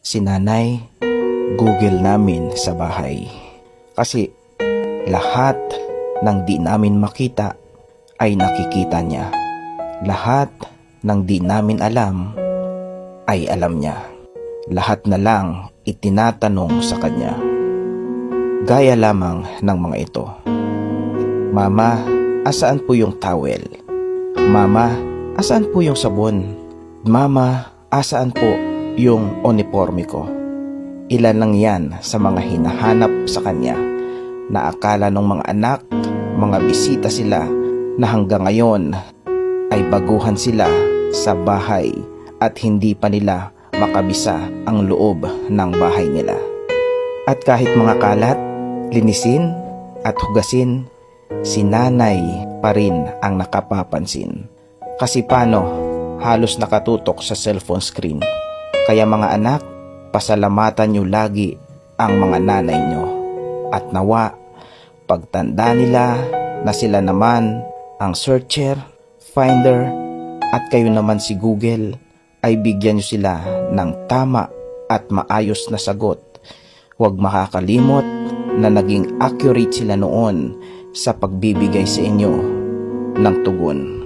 si nanay, Google namin sa bahay. Kasi lahat ng di namin makita ay nakikita niya. Lahat ng di namin alam ay alam niya. Lahat na lang itinatanong sa kanya. Gaya lamang ng mga ito. Mama, asaan po yung towel? Mama, asaan po yung sabon? Mama, asaan po yung uniforme ko? Ilan lang yan sa mga hinahanap sa kanya na akala ng mga anak, mga bisita sila na hanggang ngayon ay baguhan sila sa bahay at hindi pa nila makabisa ang loob ng bahay nila. At kahit mga kalat, linisin at hugasin, si nanay pa rin ang nakapapansin. Kasi paano, halos nakatutok sa cellphone screen. Kaya mga anak, pasalamatan nyo lagi ang mga nanay nyo. At nawa, pagtanda nila na sila naman ang searcher, finder, at kayo naman si Google ay bigyan nyo sila ng tama at maayos na sagot. Huwag makakalimot na naging accurate sila noon sa pagbibigay sa inyo ng tugon.